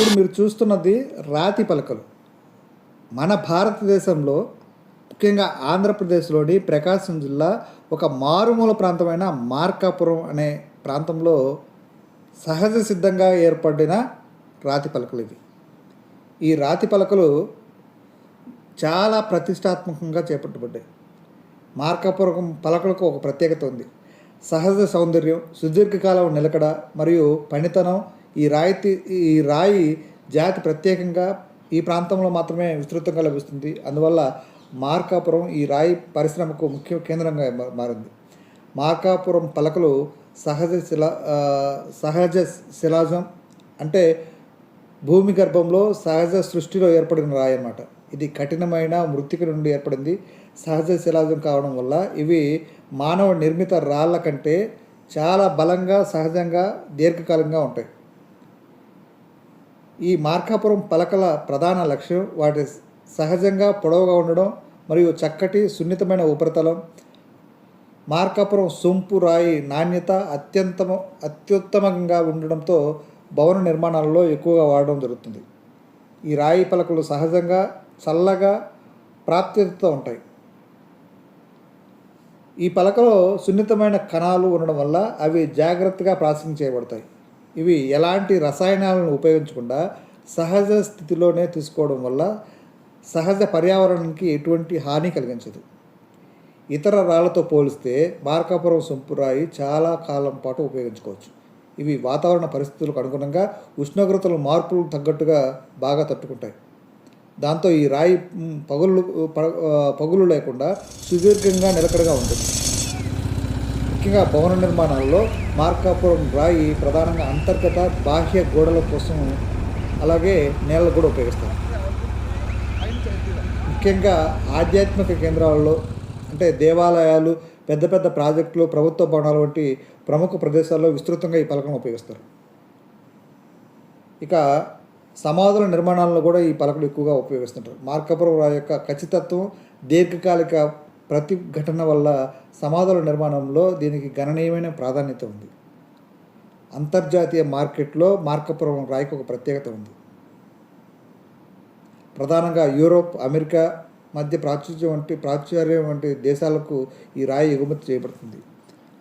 ఇప్పుడు మీరు చూస్తున్నది రాతి పలకలు. మన భారతదేశంలో ముఖ్యంగా ఆంధ్రప్రదేశ్లోని ప్రకాశం జిల్లా ఒక మారుమూల ప్రాంతమైన మార్కాపురం అనే ప్రాంతంలో సహజ సిద్ధంగా ఏర్పడిన రాతి పలకలు ఇవి. ఈ రాతి పలకలు చాలా ప్రతిష్టాత్మకంగా చేపట్టబడ్డాయి. మార్కాపురం పలకలకు ఒక ప్రత్యేకత ఉంది. సహజ సౌందర్యం సుదీర్ఘకాలం నిలకడ మరియు పనితనం ఈ రాయి ఈ రాయి జాతి ప్రత్యేకంగా ఈ ప్రాంతంలో మాత్రమే విస్తృతంగా లభిస్తుంది. అందువల్ల మార్కాపురం ఈ రాయి పరిశ్రమకు ముఖ్య కేంద్రంగా మారింది. మార్కాపురం పలకలు సహజ శిలా సహజ శిలాజం అంటే భూమి గర్భంలో సహజ సృష్టిలో ఏర్పడిన రాయి అన్నమాట. ఇది కఠినమైన మృతిక నుండి ఏర్పడింది. సహజ శిలాజం కావడం వల్ల ఇవి మానవ నిర్మిత రాళ్ళ కంటే చాలా బలంగా సహజంగా దీర్ఘకాలంగా ఉంటాయి. ఈ మార్కాపురం పలకల ప్రధాన లక్ష్యం వాటి సహజంగా పొడవుగా ఉండడం మరియు చక్కటి సున్నితమైన ఉపరితలం. మార్కాపురం సొంపు రాయి నాణ్యత అత్యంతమ అత్యుత్తమంగా ఉండడంతో భవన నిర్మాణాలలో ఎక్కువగా వాడడం జరుగుతుంది. ఈ రాయి పలకలు సహజంగా చల్లగా ప్రాప్యతతో ఉంటాయి. ఈ పలకలో సున్నితమైన కణాలు ఉండడం వల్ల అవి జాగ్రత్తగా ప్రాసెసింగ్ చేయబడతాయి. ఇవి ఎలాంటి రసాయనాలను ఉపయోగించకుండా సహజ స్థితిలోనే తీసుకోవడం వల్ల సహజ పర్యావరణానికి ఎటువంటి హాని కలిగించదు. ఇతర రాళ్ళతో పోలిస్తే మార్కాపురం సొంపురాయి చాలా కాలం పాటు ఉపయోగించుకోవచ్చు. ఇవి వాతావరణ పరిస్థితులకు అనుగుణంగా ఉష్ణోగ్రతల మార్పులు తగ్గట్టుగా బాగా తట్టుకుంటాయి. దాంతో ఈ రాయి పగుళ్ళు ప- పగులు లేకుండా సుదీర్ఘంగా నిలకడగా ఉంటుంది. ముఖ్యంగా భవన నిర్మాణాల్లో మార్కాపురం రాయి ప్రధానంగా అంతర్గత బాహ్య గోడల కోసం అలాగే నేలలు కూడా ఉపయోగిస్తారు. ముఖ్యంగా ఆధ్యాత్మిక కేంద్రాలలో అంటే దేవాలయాలు పెద్ద పెద్ద ప్రాజెక్టులు ప్రభుత్వ భవనాలు వంటి ప్రముఖ ప్రదేశాల్లో విస్తృతంగా ఈ పలకను ఉపయోగిస్తారు. ఇక సమాధుల నిర్మాణాలను కూడా ఈ పలకలు ఎక్కువగా ఉపయోగిస్తుంటారు. మార్కాపురం రాయి యొక్క ఖచ్చితత్వం దీర్ఘకాలిక ప్రతిఘటన వల్ల సమాధుల నిర్మాణంలో దీనికి గణనీయమైన ప్రాధాన్యత ఉంది. అంతర్జాతీయ మార్కెట్లో మార్కాపురం రాయికి ఒక ప్రత్యేకత ఉంది. ప్రధానంగా యూరోప్ అమెరికా మధ్య ప్రాచుర్యం వంటి ప్రాచుర్యం వంటి దేశాలకు ఈ రాయి ఎగుమతి చేయబడుతుంది.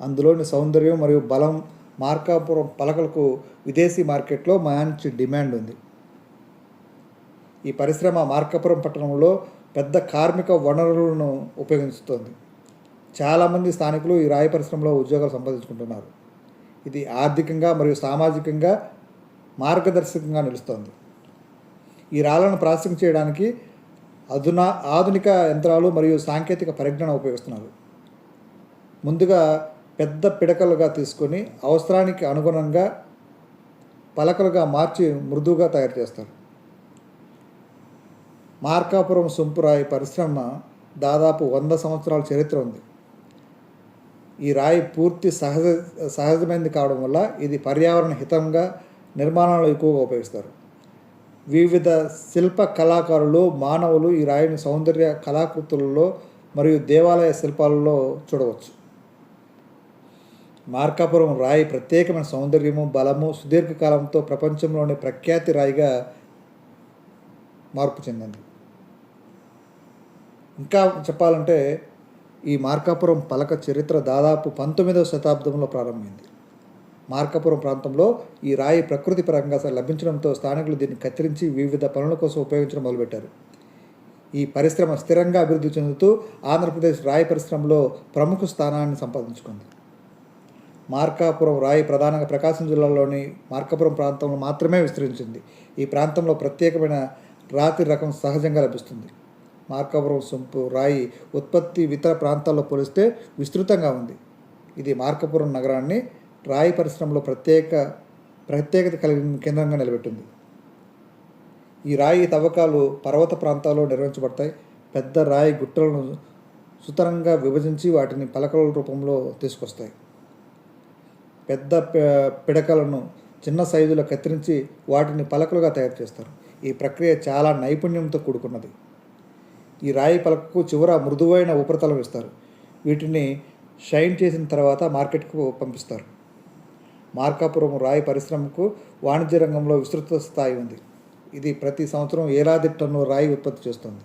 అందులోని సౌందర్యం మరియు బలం మార్కాపురం పలకలకు విదేశీ మార్కెట్లో మంచి డిమాండ్ ఉంది. ఈ పరిశ్రమ మార్కాపురం పట్టణంలో పెద్ద కార్మిక వనరులను ఉపయోగిస్తోంది. చాలామంది స్థానికులు ఈ రాయి పరిశ్రమలో ఉద్యోగాలు సంపాదించుకుంటున్నారు. ఇది ఆర్థికంగా మరియు సామాజికంగా మార్గదర్శకంగా నిలుస్తోంది. ఈ రాళ్ళను ప్రాసెసింగ్ చేయడానికి అధునా ఆధునిక యంత్రాలు మరియు సాంకేతిక పరిజ్ఞానం ఉపయోగిస్తున్నారు. ముందుగా పెద్ద పిడకలుగా తీసుకొని అవసరానికి అనుగుణంగా పలకలుగా మార్చి మృదువుగా తయారు చేస్తారు. మార్కాపురం సొంపురాయి పరిశ్రమ దాదాపు వంద సంవత్సరాల చరిత్ర ఉంది. ఈ రాయి పూర్తి సహజ సహజమైనది కావడం వల్ల ఇది పర్యావరణ హితంగా నిర్మాణాలు ఎక్కువగా ఉపయోగిస్తారు. వివిధ శిల్ప కళాకారులు మానవులు ఈ రాయిని సౌందర్య కళాకృతులలో మరియు దేవాలయ శిల్పాలలో చూడవచ్చు. మార్కాపురం రాయి ప్రత్యేకమైన సౌందర్యము బలము సుదీర్ఘకాలంతో ప్రపంచంలోని ప్రఖ్యాతి రాయిగా మార్పు చెందింది. ఇంకా చెప్పాలంటే ఈ మార్కాపురం పలక చరిత్ర దాదాపు పంతొమ్మిదవ శతాబ్దంలో ప్రారంభమైంది. మార్కాపురం ప్రాంతంలో ఈ రాయి ప్రకృతి పరంగా లభించడంతో స్థానికులు దీన్ని కత్తిరించి వివిధ పనుల కోసం ఉపయోగించడం మొదలుపెట్టారు. ఈ పరిశ్రమ స్థిరంగా అభివృద్ధి చెందుతూ ఆంధ్రప్రదేశ్ రాయి పరిశ్రమలో ప్రముఖ స్థానాన్ని సంపాదించుకుంది. మార్కాపురం రాయి ప్రధానంగా ప్రకాశం జిల్లాలోని మార్కాపురం ప్రాంతంలో మాత్రమే విస్తరించింది. ఈ ప్రాంతంలో ప్రత్యేకమైన రాతి రకం సహజంగా లభిస్తుంది. మార్కాపురం సొంపు రాయి ఉత్పత్తి ఇతర ప్రాంతాల్లో పోలిస్తే విస్తృతంగా ఉంది. ఇది మార్కాపురం నగరాన్ని రాయి పరిశ్రమలో ప్రత్యేక ప్రత్యేకత కలిగిన కేంద్రంగా నిలబెట్టింది. ఈ రాయి తవ్వకాలు పర్వత ప్రాంతాల్లో నిర్వహించబడతాయి. పెద్ద రాయి గుట్టలను సుతరంగా విభజించి వాటిని పలకల రూపంలో తీసుకొస్తాయి. పెద్ద పిడకలను చిన్న సైజులో కత్తిరించి వాటిని పలకలుగా తయారు చేస్తారు. ఈ ప్రక్రియ చాలా నైపుణ్యంతో కూడుకున్నది. ఈ రాయి పలకకు చివర మృదువైన ఉపరితలం ఇస్తారు వీటిని షైన్ చేసిన తర్వాత మార్కెట్కు పంపిస్తారు. మార్కాపురం రాయి పరిశ్రమకు వాణిజ్య రంగంలో విస్తృత స్థాయి ఉంది. ఇది ప్రతి సంవత్సరం ఏలాది టన్ను రాయి ఉత్పత్తి చేస్తుంది.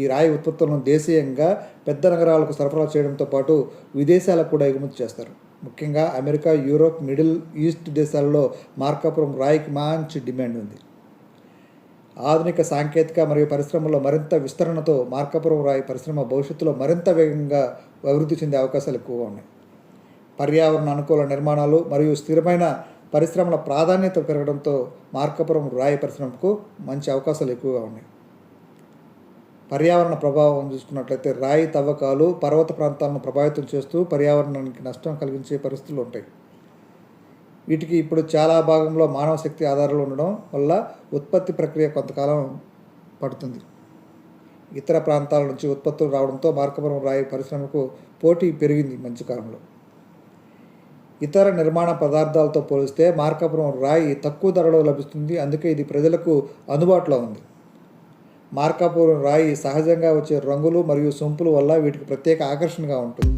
ఈ రాయి ఉత్పత్తులను దేశీయంగా పెద్ద నగరాలకు సరఫరా చేయడంతో పాటు విదేశాలకు కూడా ఎగుమతి చేస్తారు. ముఖ్యంగా అమెరికా యూరోప్ మిడిల్ ఈస్ట్ దేశాలలో మార్కాపురం రాయికి మంచి డిమాండ్ ఉంది. ఆధునిక సాంకేతిక మరియు పరిశ్రమలో మరింత విస్తరణతో మార్కాపురం రాయి పరిశ్రమ భవిష్యత్తులో మరింత వేగంగా అభివృద్ధి చెందే అవకాశాలు ఎక్కువగా ఉన్నాయి. పర్యావరణ అనుకూల నిర్మాణాలు మరియు స్థిరమైన పరిశ్రమల ప్రాధాన్యత పెరగడంతో మార్కాపురం రాయి పరిశ్రమకు మంచి అవకాశాలు ఎక్కువగా ఉన్నాయి. పర్యావరణ ప్రభావం చూసుకున్నట్లయితే రాయి తవ్వకాలు పర్వత ప్రాంతాలను ప్రభావితం చేస్తూ పర్యావరణానికి నష్టం కలిగించే పరిస్థితులు ఉంటాయి. వీటికి ఇప్పుడు చాలా భాగంలో మానవ శక్తి ఆధారాలు ఉండడం వల్ల ఉత్పత్తి ప్రక్రియ కొంతకాలం పడుతుంది. ఇతర ప్రాంతాల నుంచి ఉత్పత్తులు రావడంతో మార్కపురం రాయి పరిశ్రమకు పోటీ పెరిగింది మధ్యకాలంలో ఇతర నిర్మాణ పదార్థాలతో పోలిస్తే మార్కాపురం రాయి తక్కువ ధరలో లభిస్తుంది. అందుకే ఇది ప్రజలకు అందుబాటులో ఉంది. మార్కాపురం రాయి సహజంగా వచ్చే రంగులు మరియు సొంపుల వల్ల వీటికి ప్రత్యేక ఆకర్షణగా ఉంటుంది.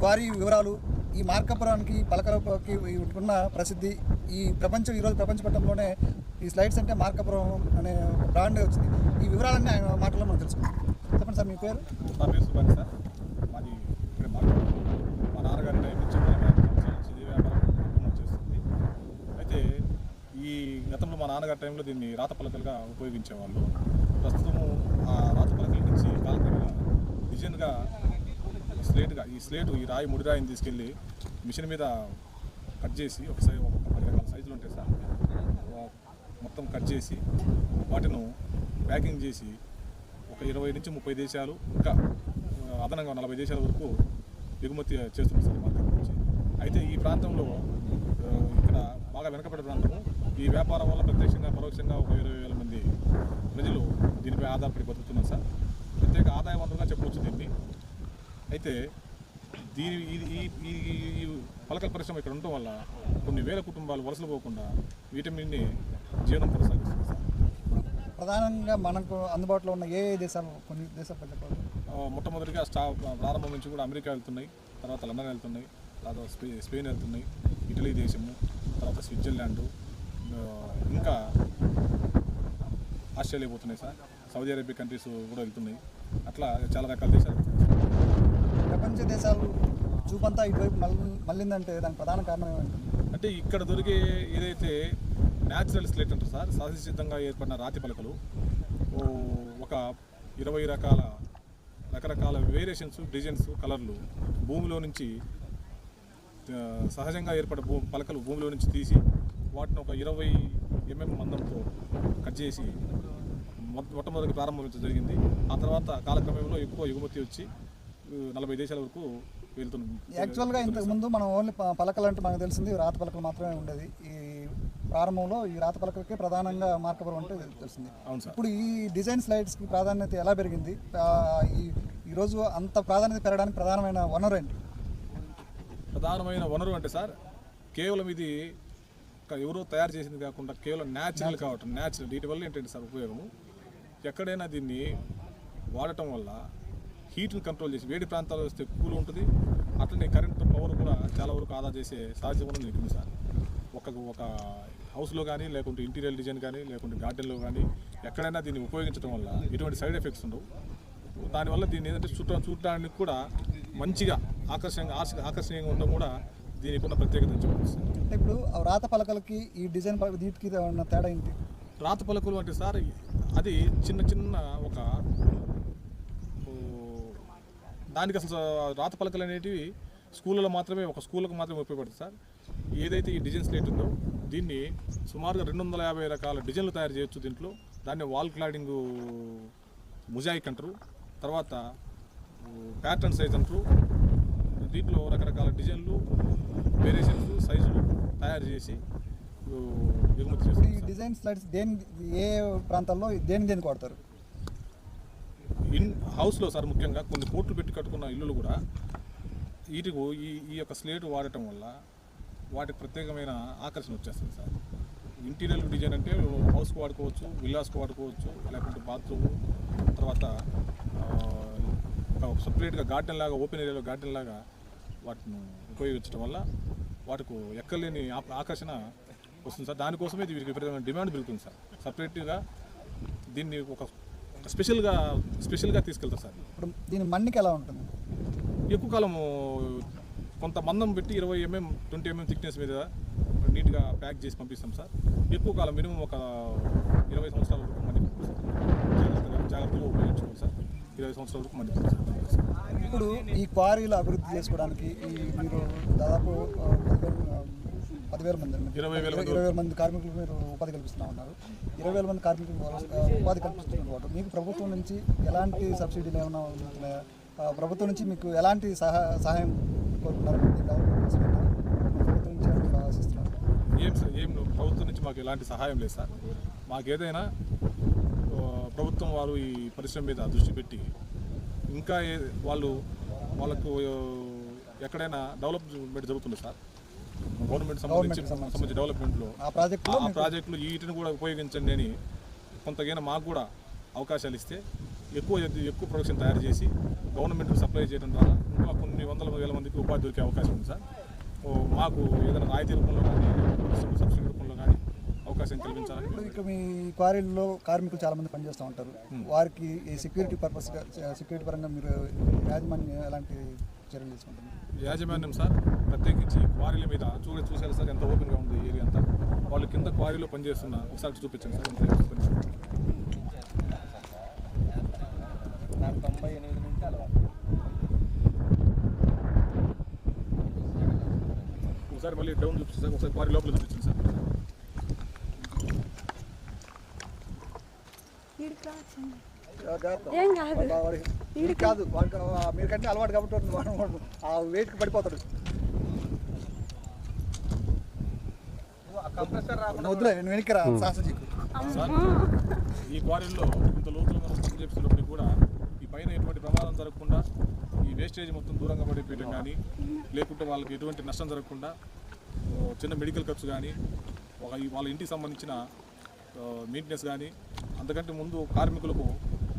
క్వారీ వివరాలు ఈ మార్కపురానికి పలకలకి ఉన్న ప్రసిద్ధి ఈ ప్రపంచం ఈరోజు ప్రపంచ పట్టణంలోనే ఈ స్లైడ్స్ అంటే మార్కపురం అనే బ్రాండ్ వచ్చింది. ఈ వివరాలన్నీ ఆయన మాటల్లో మనం తెలుసుకుందాం చెప్పండి సార్ మీ పేరు? నా పేరు సుభాని సార్. మాది ఇక్కడ మా నాన్నగారి టైం నుంచి వ్యాపారం చేస్తుంది అయితే ఈ గతంలో మా నాన్నగారి టైంలో దీన్ని రాత పలకలుగా ఉపయోగించేవాళ్ళు. ప్రస్తుతము ఆ రాత పలకల నుంచి కాలక్రమంగా డిజైన్గా స్లేట్గా ఈ స్లేట్ ఈ రాయి ముడి రాయిని తీసుకెళ్ళి మిషన్ మీద కట్ చేసి ఒక సై ఒక పది రకాల సైజులు ఉంటాయి సార్. మొత్తం కట్ చేసి వాటిను ప్యాకింగ్ చేసి ఒక ఇరవై నుంచి ముప్పై దేశాలు ఇంకా అదనంగా నలభై దేశాల వరకు ఎగుమతి చేస్తున్నాం సార్ మార్కెట్ నుంచి. అయితే ఈ ప్రాంతంలో ఇక్కడ బాగా వెనకబడే ప్రాంతము. ఈ వ్యాపారం వల్ల ప్రత్యక్షంగా పరోక్షంగా ఒక ఇరవై వేల మంది ప్రజలు దీనిపై ఆధారపడి బతుకుతున్నారు సార్. ప్రత్యేక ఆదాయ వనరుగా చెప్పవచ్చు దీన్ని. అయితే దీని ఇది ఈ ఈ పలకల పరిశ్రమ ఇక్కడ ఉండటం వల్ల కొన్ని వేల కుటుంబాలు వలసలు పోకుండా వీటన్నిటిని జీవనం కొనసాగిస్తుంది సార్. ప్రధానంగా మనకు అందుబాటులో ఉన్న ఏ దేశాలు కొన్ని దేశాలు మొట్టమొదటిగా స్టా ప్రారంభం నుంచి కూడా అమెరికా వెళ్తున్నాయి తర్వాత లండన్ వెళ్తున్నాయి తర్వాత స్పె స్పెయిన్ వెళ్తున్నాయి ఇటలీ దేశము తర్వాత స్విట్జర్లాండ్ ఇంకా ఆస్ట్రేలియా పోతున్నాయి సార్ సౌదీ అరేబియా కంట్రీస్ కూడా వెళ్తున్నాయి. అట్లా చాలా రకాల దేశాలు. ప్రపంచ దేశాలు చూపంతా ఇటువైపు మళ్ళీ మళ్ళిందంటే దానికి ప్రధాన కారణం ఏమంటుంది అంటే ఇక్కడ దొరికే ఏదైతే న్యాచురల్ స్లేట్ అంటారు సార్ సహజ సిద్ధంగా ఏర్పడిన రాతి పలకలు ఒక ఇరవై రకాల రకరకాల వేరియేషన్స్ డిజైన్స్ కలర్లు భూమిలో నుంచి సహజంగా ఏర్పడే భూ పలకలు భూమిలో నుంచి తీసి వాటిని ఒక ఇరవై ఎంఎం మందంతో కట్ చేసి మొట్టమొదటి ప్రారంభించడం జరిగింది. ఆ తర్వాత కాలక్రమంలో ఎక్కువ ఎగుమతి వచ్చి నలభై దేశాల వరకు వెళ్తుంది యాక్చువల్గా ఇంతకు ముందు మనం ఓన్లీ పలకలు అంటే మనకు తెలిసింది రాత పలకలు మాత్రమే ఉండేది. ఈ ప్రారంభంలో ఈ రాత పలకలకే ప్రధానంగా మార్కపురం అంటే తెలిసింది. అవును సార్. ఇప్పుడు ఈ డిజైన్ స్లైడ్స్కి ప్రాధాన్యత ఎలా పెరిగింది? ఈ ఈరోజు అంత ప్రాధాన్యత పెరగడానికి ప్రధానమైన వనరు ఏంటి? ప్రధానమైన వనరు అంటే సార్ కేవలం ఇది ఎవరో తయారు చేసింది కాకుండా కేవలం న్యాచురల్ కావటం న్యాచురల్ వీటి వల్ల ఏంటంటే సార్ ఉపయోగము? ఎక్కడైనా దీన్ని వాడటం వల్ల హీట్ని కంట్రోల్ చేసి వేడి ప్రాంతాల్లో వస్తే కూల్ ఉంటుంది. అట్లనే కరెంట్ పవర్ కూడా చాలా వరకు ఆదా చేసే వనరు దీనికి ఉంది సార్. ఒక ఒక హౌస్లో కానీ లేకుంటే ఇంటీరియర్ డిజైన్ కానీ లేకుంటే గార్డెన్లో కానీ ఎక్కడైనా దీన్ని ఉపయోగించడం వల్ల ఎటువంటి సైడ్ ఎఫెక్ట్స్ ఉండవు. దానివల్ల దీన్ని ఏంటంటే చుట్ట చూడడానికి కూడా మంచిగా ఆకర్షణీయంగా ఆకర్షణీయంగా ఉండడం కూడా దీనికి ఉన్న ప్రత్యేకత చెప్పవచ్చు అంటే ఇప్పుడు రాత పలకలకి ఈ డిజైన్ వీటికి ఉన్న తేడా ఏంటి? రాత పలకలు అంటే సార్ అది చిన్న చిన్న ఒక దానికి అసలు రాత పలకలు అనేటివి స్కూళ్ళలో మాత్రమే ఒక స్కూళ్ళకు మాత్రమే ఉపయోగపడుతుంది సార్. ఏదైతే ఈ డిజైన్ స్లేట్ ఉందో దీన్ని సుమారుగా రెండు వందల యాభై రకాల డిజైన్లు తయారు చేయొచ్చు దీంట్లో. దాన్ని వాల్ క్లాడింగ్ ముజాయిక్ అంటారు. తర్వాత ప్యాటర్న్ సైజ్ అంటారు. దీంట్లో రకరకాల డిజైన్లు వేరియేషన్స్ సైజులు తయారు చేసి ఎగుమతి చేస్తారు ఈ. డిజైన్ స్లైడ్స్ దేని ఏ ప్రాంతాల్లో దేని దేనికి వాడతారు? ఇన్ హౌస్లో సార్ ముఖ్యంగా కొన్ని కోట్లు పెట్టి కట్టుకున్న ఇల్లులు కూడా వీటికి ఈ ఈ యొక్క స్లేట్ వాడటం వల్ల వాటికి ప్రత్యేకమైన ఆకర్షణ వచ్చేస్తుంది సార్. ఇంటీరియర్ డిజైన్ అంటే హౌస్కి వాడుకోవచ్చు విల్లాస్కి వాడుకోవచ్చు లేకుంటే బాత్రూమ్ తర్వాత ఒక సపరేట్గా గార్డెన్ లాగా ఓపెన్ ఏరియాలో గార్డెన్ లాగా వాటిని ఉపయోగించడం వల్ల వాటికి ఎక్కలేని ఆకర్షణ వస్తుంది సార్. దానికోసమే ఇది వీరికి విపరీతమైన డిమాండ్ పెరుగుతుంది సార్. సపరేట్గా దీన్ని ఒక స్పెషల్గా స్పెషల్గా తీసుకెళ్తారు సార్. ఇప్పుడు దీని మన్నిక ఎలా ఉంటుంది? ఎక్కువ కాలము కొంత మందం పెట్టి ఇరవై ఎంఎం ట్వంటీ ఎంఎం థిక్నెస్ మీద నీట్గా ప్యాక్ చేసి పంపిస్తాం సార్. ఎక్కువ కాలం మినిమం ఒక ఇరవై సంవత్సరాల వరకు మంది జాగ్రత్తగా జాగ్రత్తగా ఉపయోగించుకోవాలి సార్. ఇరవై సంవత్సరాల వరకు మంది ఇప్పుడు ఈ క్వారీలు అభివృద్ధి చేసుకోవడానికి ఈ మీరు దాదాపు పదివేల మంది. ఇరవై వేల మంది. ఇరవై వేల మంది కార్మికులకు మీరు ఉపాధి కల్పిస్తున్నా ఉన్నారు. ఇరవై వేల మంది కార్మికులకు ఆ, ఉపాధి కల్పిస్తున్నారు మీకు ప్రభుత్వం నుంచి ఎలాంటి సబ్సిడీలు ఏమైనా ఆ, ప్రభుత్వం నుంచి మీకు ఎలాంటి సహా సహాయం ప్రభుత్వం నుంచి ఆశిస్తున్నారు ఏం సార్ ఏం ప్రభుత్వం నుంచి మాకు ఎలాంటి సహాయం లేదు సార్. మాకు ఏదైనా ఆ, ప్రభుత్వం వారు ఈ పరిశ్రమ మీద దృష్టి పెట్టి ఇంకా ఏ వాళ్ళు వాళ్ళకు ఎక్కడైనా డెవలప్మెంట్ జరుగుతుంది సార్? గవర్నమెంట్ సంబంధించి సంబంధించి డెవలప్మెంట్లో ఆ ప్రాజెక్టులో వీటిని కూడా ఉపయోగించండి అని కొంతగైనా మాకు కూడా అవకాశాలు ఇస్తే ఎక్కువ ఎక్కువ ప్రొడక్షన్ తయారు చేసి గవర్నమెంట్కి సప్లై చేయడం ద్వారా ఇంకా కొన్ని వందల వేల మందికి ఉపాధి దొరికే అవకాశం ఉంది సార్. మాకు ఏదైనా రాయితీ రూపంలో కానీ సబ్సిడీ రూపంలో కానీ అవకాశం కల్పించాలని ఇప్పుడు ఇక్కడ మీ క్వారీల్లో కార్మికులు చాలా మంది పనిచేస్తూ ఉంటారు. వారికి ఈ సెక్యూరిటీ పర్పస్ సెక్యూరిటీ పరంగా మీరు యాజమాన్యం ఎలాంటి చర్యలు తీసుకుంటుంది యాజమాన్యం సార్ ప్రత్యేకించి క్వారీల మీద చూడ చూసారు సార్ ఎంత ఓపెన్గా ఉంది ఏరియా అంతా. వాళ్ళు కింద క్వారీలో పనిచేస్తున్న ఒకసారి చూపించండి సార్ ఎంత చేస్తున్నారు. ఒకసారి మళ్ళీ డౌన్ చూపించండి సార్ ఒకసారి క్వారీ లోపల చూపించండి సార్. రావచ్చండి ఏం కాదు మీరు కాదు వాడికి అలవాటు కాబట్టి వాడు- ఆ వెయిట్కి పడిపోతాడు వద్దులే నేను వెనక్కి రా సాహసజీకు ఈ క్వారీల్లో ఇంత లోతులో మనం పని చేస్తున్నప్పటికీ కూడా ఈ పైన ఎటువంటి ప్రమాదం జరగకుండా ఈ వేస్టేజ్ మొత్తం దూరంగా పడిపోయడం కానీ లేకుంటే వాళ్ళకి ఎటువంటి నష్టం జరగకుండా చిన్న మెడికల్ ఖర్చు కానీ వాళ్ళ ఇంటికి సంబంధించిన మెయింటెనెన్స్ కానీ అంతకంటే ముందు కార్మికులకు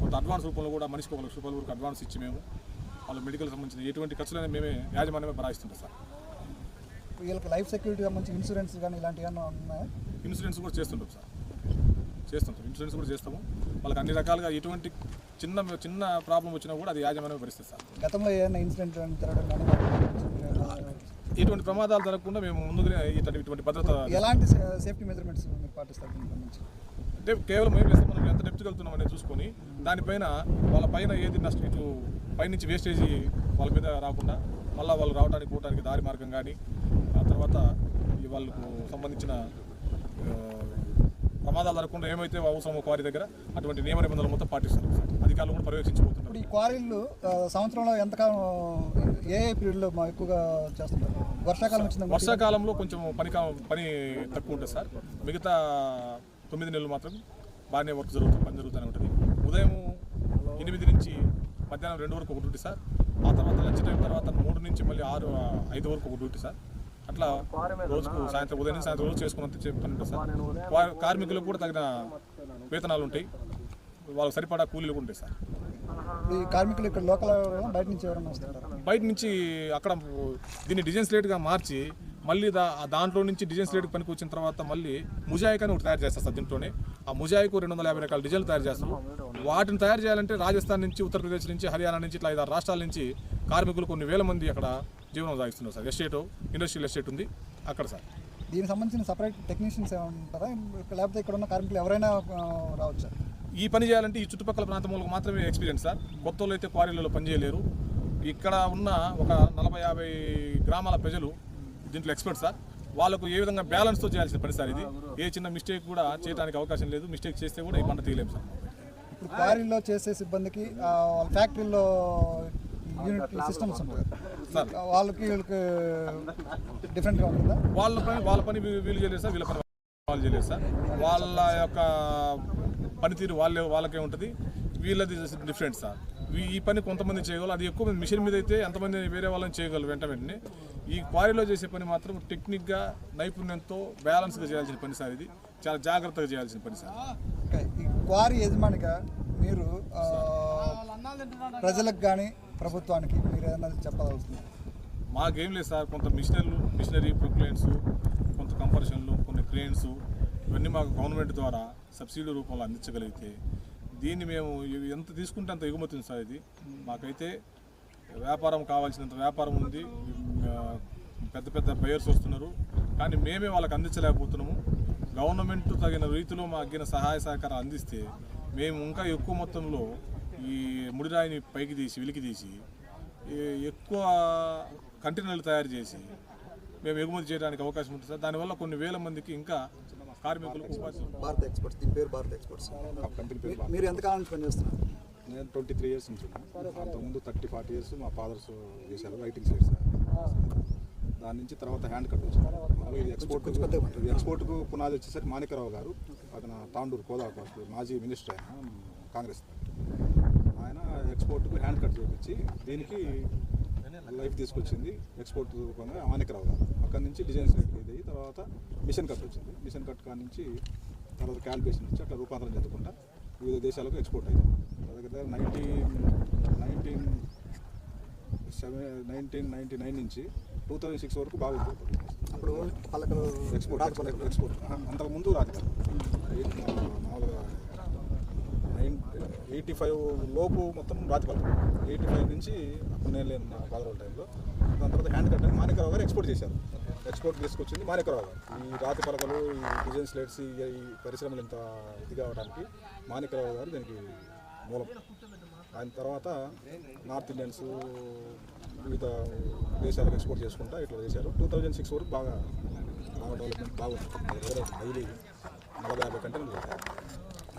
కొంత అడ్వాన్స్ రూపంలో కూడా మనిషికి ఒక లక్ష రూపాయల వరకు అడ్వాన్స్ ఇచ్చి మేము వాళ్ళ మెడికల్ సంబంధించిన ఎటువంటి ఖర్చులైనా మేమే యాజమాన్యమే భరాయిస్తుంటాం సార్. వీళ్ళకి లైఫ్ సెక్యూరిటీ సంబంధించి ఇన్సూరెన్స్ కానీ ఇలాంటివి ఏమైనా ఉన్నాయా? ఇన్సూరెన్స్ కూడా చేస్తుంటాం సార్. చేస్తుంటాం. ఇన్సూరెన్స్ కూడా చేస్తాము. వాళ్ళకి అన్ని రకాలుగా ఎటువంటి చిన్న చిన్న ప్రాబ్లం వచ్చినా కూడా అది యాజమాన్యం భరిస్తుంది సార్. గతంలో ఏమైనా ఇన్సిడెంట్ ఇటువంటి ప్రమాదాలు జరగకుండా మేము ముందుగానే ఇటువంటి ఇటువంటి భద్రత ఎలాంటి సేఫ్టీ మెజర్మెంట్స్ పాటిస్తారు అంటే కేవలం ఏం చేస్తాం మనం ఎంత డెప్త్ వెళ్తున్నాం అనేది చూసుకొని దానిపైన వాళ్ళ పైన ఏది నష్టం ఇటు పైనుంచి వేస్టేజ్ వాళ్ళ మీద రాకుండా మళ్ళీ వాళ్ళు రావడానికి పోవడానికి దారి మార్గం కానీ ఆ తర్వాత ఈ వాళ్ళకు సంబంధించిన ప్రమాదాలు జరగకుండా ఏమైతే అవసరమో వారి దగ్గర అటువంటి నియమ నిబంధనలు మొత్తం పాటిస్తారు. అధికారులు కూడా పర్యవేక్షించిపోతున్నారు. ఈ క్వారీలు సంవత్సరంలో ఎంతకాలం ఏ ఏ పీరియడ్లో మా ఎక్కువగా చేస్తుంటారు వర్షాకాలం వచ్చిందా? వర్షాకాలంలో కొంచెం పని పని తక్కువ ఉంటుంది సార్. మిగతా తొమ్మిది నెలలు మాత్రం బాగానే వర్క్ జరుగుతుంది పని జరుగుతూనే ఉంటుంది. ఉదయం ఎనిమిది నుంచి మధ్యాహ్నం రెండు వరకు ఒక డ్యూటీ సార్. ఆ తర్వాత లంచ్ టైం తర్వాత మూడు నుంచి మళ్ళీ ఆరు ఐదు వరకు ఒక డ్యూటీ సార్. అట్లా రోజుకు సాయంత్రం ఉదయం నుంచి సాయంత్రం రోజు చేసుకున్నంత చే- పని ఉంటుంది సార్. కార్మికులకు కూడా తగిన వేతనాలు ఉంటాయి. వాళ్ళకి సరిపడా కూలీలు ఉంటాయి సార్. ఈ కార్మికులు ఇక్కడ లోకల్ బయట నుంచి ఎవరైనా బయట నుంచి అక్కడ దీన్ని డిజైన్ స్లేట్గా మార్చి మళ్ళీ దా దాంట్లో నుంచి డిజైన్ స్లేట్ పనికి వచ్చిన తర్వాత మళ్ళీ ముజాయిక్ అని ఒకటి తయారు చేస్తారు సార్ దీంట్లోనే. ఆ ముజాయికు రెండు వందల యాభై రకాల డిజైన్లు తయారు చేస్తారు. వాటిని తయారు చేయాలంటే రాజస్థాన్ నుంచి ఉత్తరప్రదేశ్ నుంచి హర్యానా నుంచి ఇట్లా ఐదారు రాష్ట్రాల నుంచి కార్మికులు కొన్ని వేల మంది అక్కడ జీవనం సాగిస్తున్నారు సార్. ఎస్టేట్ ఇండస్ట్రియల్ ఎస్టేట్ ఉంది అక్కడ సార్. దీనికి సంబంధించిన సపరేట్ టెక్నీషియన్స్ ఏమైనా ఉంటారా లేకపోతే ఇక్కడ ఉన్న కార్మికులు ఎవరైనా రావచ్చా? ఈ పని చేయాలంటే ఈ చుట్టుపక్కల ప్రాంతం వాళ్ళకి మాత్రమే ఎక్స్పీరియన్స్ సార్. కొత్త అయితే క్వారీలలో పనిచేయలేరు. ఇక్కడ ఉన్న ఒక నలభై యాభై గ్రామాల ప్రజలు దీంట్లో ఎక్స్పర్ట్ సార్ వాళ్ళకు ఏ విధంగా బ్యాలెన్స్తో చేయాల్సిన పని సార్ ఇది? ఏ చిన్న మిస్టేక్ కూడా చేయడానికి అవకాశం లేదు. మిస్టేక్ చేస్తే కూడా ఈ పంట తీయలేము సార్. ఇప్పుడు క్వారీలో చేసే సిబ్బందికి ఫ్యాక్టరీలో యూనిట్ సిస్టమ్స్ ఉంటాయి. సార్. వాళ్ళకి వీళ్ళకి డిఫరెంట్గా ఉంటుందా? వాళ్ళ పని వాళ్ళ పని వీళ్ళు చేయలేదు సార్. వీళ్ళ పని వాళ్ళు చేయలేదు సార్. వాళ్ళ యొక్క పనితీరు వాళ్ళే వాళ్ళకే ఉంటుంది. వీళ్ళది డిఫరెంట్ సార్ ఈ- పని కొంతమంది చేయగలరు అది ఎక్కువ మంది మిషన్ మీద అయితే ఎంతమంది వేరే వాళ్ళని చేయగలరు వెంట వెంటనే. ఈ క్వారీలో చేసే పని మాత్రం టెక్నిక్గా నైపుణ్యంతో బ్యాలెన్స్గా చేయాల్సిన పని సార్ ఇది. చాలా జాగ్రత్తగా చేయాల్సిన పని సార్ ఈ క్వారీ యజమానిగా మీరు ప్రజలకు కానీ ప్రభుత్వానికి మీరు ఏదైనా చెప్పాల్సింది మాకేం లేదు సార్ కొంత మిషనరీలు మిషనరీ ప్రొక్లైన్స్ కొంత కంపర్షన్లు కొన్ని క్రెయిన్స్ ఇవన్నీ మాకు గవర్నమెంట్ ద్వారా సబ్సిడీ రూపంలో అందించగలిగితే దీన్ని మేము ఎంత తీసుకుంటే అంత ఎగుమతి ఉంది సార్ ఇది. మాకైతే వ్యాపారం కావాల్సినంత వ్యాపారం ఉంది. పెద్ద పెద్ద బయర్స్ వస్తున్నారు. కానీ మేమే వాళ్ళకి అందించలేకపోతున్నాము. గవర్నమెంట్ తగిన రీతిలో మా గిన సహాయ సహకారం అందిస్తే మేము ఇంకా ఎక్కువ మొత్తంలో ఈ ముడిరాయిని పైకి తీసి వెలికి తీసి ఈ ఎక్కువ కంటైనర్లు తయారు చేసి మేము ఎగుమతి చేయడానికి అవకాశం ఉంటుంది సార్. దానివల్ల కొన్ని వేల మందికి ఇంకా కార్మికులకు భారత్ ఎక్స్పోర్ట్స్ దీని పేరు భారత్ ఎక్స్పోర్ట్స్. మీరు ఎంతకాలం నుంచి పనిచేస్తున్నారు? నేను ట్వంటీ త్రీ ఇయర్స్ నుంచి అంతకుముందు థర్టీ ఫార్టీ ఇయర్స్ మా ఫాదర్స్ చేశారు రైటింగ్ సైడ్స్. దాని నుంచి తర్వాత హ్యాండ్ కట్ వచ్చింది. ఇది ఎక్స్పోర్ట్ ఇది ఎక్స్పోర్ట్కు పునాది వచ్చేసరికి మాణికరావు గారు అతను తాండూరు కోదా మాజీ మినిస్టర్ ఆయన కాంగ్రెస్ ఆయన ఎక్స్పోర్ట్కు హ్యాండ్ కట్ చేపించి దీనికి లైఫ్ తీసుకొచ్చింది ఎక్స్పోర్ట్ రూపంగా మాణికరావు గారు అక్కడి నుంచి డిజైన్స్ ఇది అయ్యి తర్వాత మిషన్ కట్ వచ్చింది. మిషన్ కట్ కాడ నుంచి తర్వాత క్యాలిబ్రేషన్ వచ్చి అట్లా రూపాంతరం చెందకుండా వివిధ దేశాలకు ఎక్స్పోర్ట్ అయింది. మా దగ్గర nineteen nineteen seven nineteen ninety nine నుంచి టూ థౌజండ్ సిక్స్ వరకు బాగుంటుంది అప్పుడు ఎక్స్పోర్ట్ ఎక్స్పోర్ట్ ఎక్స్పోర్ట్ అంతకుముందు రాదు ఎయిటీ ఫైవ్ లోపు మొత్తం రాతి ఎయిటీ ఫైవ్ నుంచి అప్పుడు నేను లేను నా ఫాదర్ వాళ్ళ టైంలో దాని తర్వాత హ్యాండ్ కట్ అని మాణికరావు గారు ఎక్స్పోర్ట్ చేశారు. ఎక్స్పోర్ట్ తీసుకొచ్చింది మాణికరావు గారు. ఈ రాతి పరకలు ఈ డిజైన్ స్లేట్స్ ఈ పరిశ్రమలు ఇంత ఇది కావడానికి మాణికరావు గారు దీనికి మూలం. ఆయన తర్వాత నార్త్ ఇండియన్స్ వివిధ దేశాలకు ఎక్స్పోర్ట్ చేసుకుంటా ఇట్లా చేశారు. టూ థౌజండ్ సిక్స్ వరకు బాగా బాగా డెవలప్మెంట్ బాగుంది. డైలీ నలభై యాభై కంటెంట్లు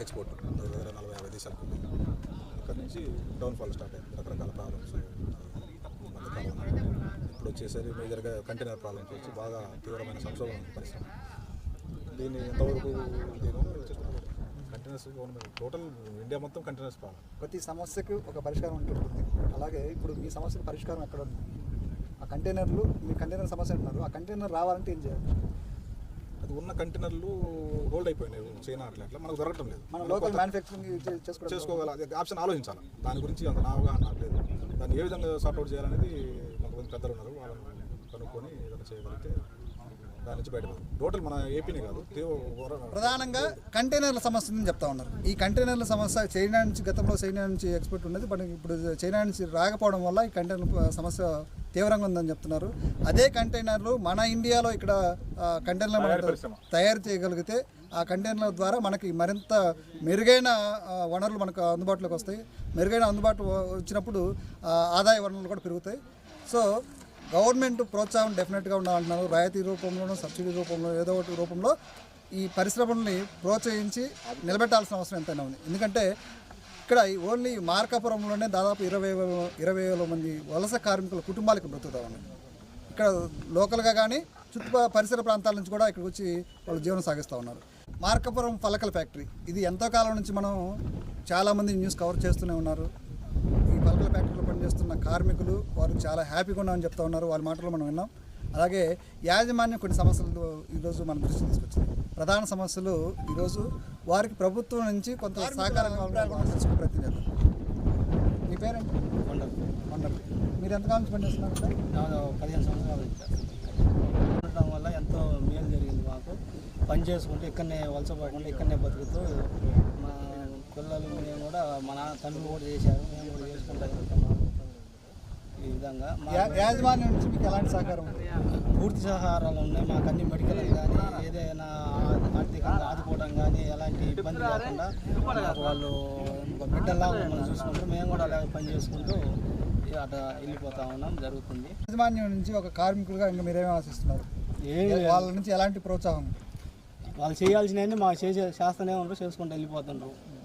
ఎక్స్పోర్ట్ దగ్గర నలభై యాభై దేశాలకు అక్కడి నుంచి డౌన్ఫాల్ స్టార్ట్ అయింది. రకరకాల ప్రాబ్లమ్స్ ఇప్పుడు వచ్చేసరి మేజర్గా కంటైనర్ ప్రాబ్లమ్స్ వచ్చి బాగా తీవ్రమైన సంక్షోభం ఉంది పరిశ్రమ. దీన్ని ఎంతవరకు దీని కంటైనర్స్ గవర్నమెంట్ టోటల్ ఇండియా మొత్తం కంటైనర్స్ ప్రాబ్లం ప్రతి సమస్యకు ఒక పరిష్కారం ఉంటుంది. అలాగే ఇప్పుడు మీ సమస్యకు పరిష్కారం ఎక్కడ ఉంది? ఆ కంటైనర్లు మీ కంటైనర్ సమస్య అంటున్నారు. ఆ కంటైనర్ రావాలంటే ఏం చేయాలి? ఉన్న కంటైనర్లు హోల్డ్ అయిపోయినాయి చైనా అట్లా అట్లా మనకు దొరకటం లేదు. మన లోకల్ మ్యానుఫ్యాక్చరింగ్ చేసుకోవడం చేసుకోగల అది ఆప్షన్ ఆలోచించాలి. దాని గురించి అంత నా అవగాహన నాకు లేదు. దాన్ని ఏ విధంగా సార్ట్అవుట్ చేయాలనేది కొంతమంది పెద్దలు ఉన్నారు. వాళ్ళని కనుక్కొని ఏదైనా చేయగలిగితే దాని నుంచి బయటపడదు టోటల్ మన ఏపీనే కాదు ప్రధానంగా కంటైనర్ల సమస్య ఉందని చెప్తా ఉన్నారు. ఈ కంటైనర్ల సమస్య చైనా నుంచి గతంలో చైనా నుంచి ఎక్స్పోర్ట్ ఉన్నది. బట్ ఇప్పుడు చైనా నుంచి రాకపోవడం వల్ల ఈ కంటైనర్ సమస్య తీవ్రంగా ఉందని చెప్తున్నారు. అదే కంటైనర్లు మన ఇండియాలో ఇక్కడ కంటైనర్లు మనం తయారు చేయగలిగితే ఆ కంటైనర్ల ద్వారా మనకి మరింత మెరుగైన వనరులు మనకు అందుబాటులోకి వస్తాయి. మెరుగైన అందుబాటు వచ్చినప్పుడు ఆదాయ వనరులు కూడా పెరుగుతాయి. సో గవర్నమెంట్ ప్రోత్సాహం డెఫినెట్గా ఉండాలంటున్నారు. రాయితీ రూపంలోనూ సబ్సిడీ రూపంలో ఏదో ఒకటి రూపంలో ఈ పరిశ్రమల్ని ప్రోత్సహించి నిలబెట్టాల్సిన అవసరం ఎంతైనా ఉంది. ఎందుకంటే ఇక్కడ ఓన్లీ మార్కాపురంలోనే దాదాపు ఇరవై ఇరవై వేల మంది వలస కార్మికుల కుటుంబాలకు బ్రతుకుతా ఉన్నాయి ఇక్కడ లోకల్గా కానీ చుట్టుపక్కల పరిసర ప్రాంతాల నుంచి కూడా ఇక్కడికి వచ్చి వాళ్ళు జీవనం సాగిస్తూ ఉన్నారు. మార్కాపురం పలకల ఫ్యాక్టరీ ఇది ఎంతో కాలం నుంచి మనం చాలామంది న్యూస్ కవర్ చేస్తూనే ఉన్నారు. ఈ పలకల ఫ్యాక్టరీలో పనిచేస్తున్న కార్మికులు వారు చాలా హ్యాపీగా ఉన్నామని చెప్తా ఉన్నారు. వాళ్ళ మాటలు మనం విన్నాం. అలాగే యాజమాన్యం కొన్ని సమస్యలు ఈరోజు మన దృష్టికి తీసుకొచ్చింది. ప్రధాన సమస్యలు ఈరోజు వారికి ప్రభుత్వం నుంచి కొంత సహకారం కావాలని ప్రయత్నం చేద్దాం మీ పేరేంటి? కొండలు మీరు ఎంతకాలం నుంచి పనిచేస్తున్నారు పదిహేను సంవత్సరాలు ఉండటం వల్ల ఎంతో మేలు జరిగింది మాకు. పని చేసుకుంటూ ఇక్కడనే వలస పోకుండా ఇక్కడనే బతుకుతూ మా పిల్లలు మేము కూడా మా నాన్న తండ్రి కూడా చేశారు. మేము కూడా చేసుకుంటా ఈ విధంగా యాజమాన్యం నుంచి మీకు ఎలాంటి సహకారం పూర్తి సహారాలు ఉన్నాయి. మాకు అన్ని మెడికల్ కానీ ఏదైనా ఆర్థికంగా ఆదుకోవడం కానీ ఎలాంటి ఇబ్బంది లేకుండా వాళ్ళు ఒక బిడ్డలా మనం చూసుకుంటూ మేము కూడా అలాగే పని చేసుకుంటూ అట్లా వెళ్ళిపోతా ఉన్నాం. జరుగుతుంది. యాజమాన్యం నుంచి ఒక కార్మికులుగా ఇంకా మీరేమీ ఆశిస్తున్నారు? లేదు. వాళ్ళ నుంచి ఎలాంటి ప్రోత్సాహం? వాళ్ళు చేయాల్సినవి మాకు చేసే చేస్తూనే ఉంటారు చేసుకుంటూ వెళ్ళిపోతుండ్రు ఆ,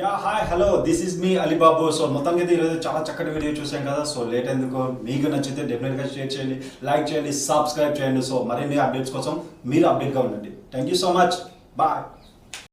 yeah hi hello this is me Alibabu so మొత్తానికి అయితే ఈరోజు చాలా చక్కటి వీడియో చూసాం కదా. సో లేట్ ఎందుకు? మీకు నచ్చితే డెఫినెట్గా షేర్ చేయండి లైక్ చేయండి సబ్స్క్రైబ్ చేయండి. సో మరిన్ని అప్డేట్స్ కోసం మీరు అప్డేట్గా ఉండండి. Thank you so much bye